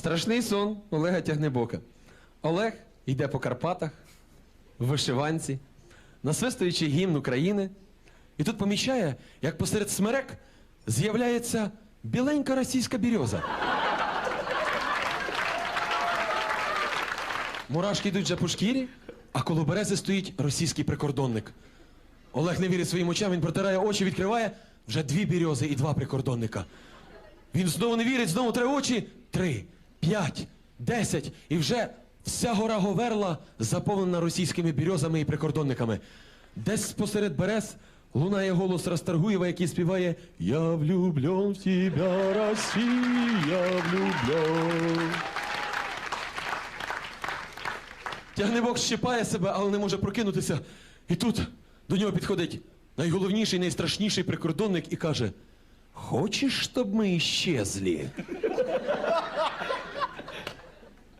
Страшний сон Олега Тягнебока. Олег йде по Карпатах, в вишиванці, насвистуючи гімн України, і тут помічає, як посеред смерек з'являється біленька російська бірьоза. Мурашки йдуть вже по шкірі, а коло берези стоїть російський прикордонник. Олег не вірить своїм очам, він протирає очі, відкриває вже дві бірьози і два прикордонника. Він знову не вірить, знову три очі. Три, п'ять, десять. І вже вся гора Говерла заповнена російськими бірьозами і прикордонниками. Десь посеред берез лунає голос Расторгуєва, який співає Я влюблен в тебя, Россия, влюблен. Тягнебок щипає себе, але не може прокинутися. І тут до нього підходить найголовніший, найстрашніший прикордонник і каже: Хочеш, щоб ми іщезли?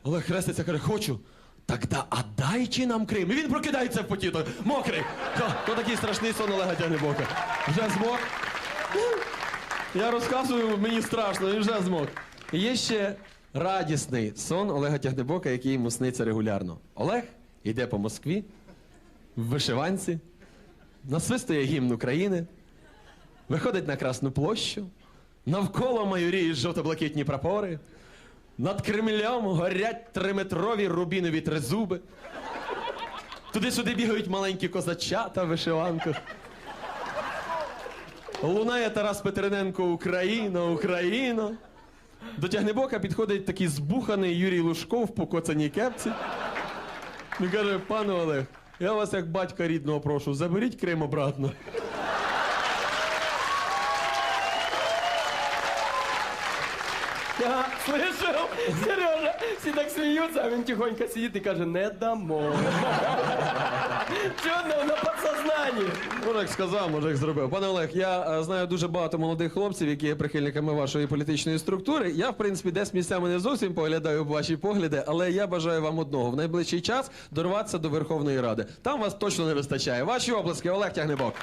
Олег хреститься, каже, хочу. Тогда отдайте нам Крим. І він прокидається в поті, той, мокрий. То, то такий страшний сон Олега Тягнебока. Вже змок. Я розказую, мені страшно, він вже змок. Є ще радісний сон Олега Тягнебока, який йому сниться регулярно. Олег йде по Москві в вишиванці, насвистує гімн України, виходить на Красну площу, навколо майоріють жовто-блакитні прапори, над Кремлем горять триметрові рубінові тризуби. Туди-сюди бігають маленькі козачата в вишиванках. Лунає Тарас Петрененко Україна, Україна. До Тягнебока підходить такий збуханий Юрій Лужков в покоцаній кепці. Він каже, пане Олег, я вас як батька рідного прошу, заберіть Крим обратно. Я слышал, Сережа, всі так сміються, а він тихонько сидить і каже, не дамо. Чудно, на подсознанні. Може, як сказав, може, зробив. Пане Олег, я е, знаю дуже багато молодих хлопців, які є прихильниками вашої політичної структури. Я, в принципі, десь місцями не зовсім поглядаю ваші погляди, але я бажаю вам одного: в найближчий час дорватися до Верховної Ради. Там вас точно не вистачає. Ваші оплески, Олег Тягнебок.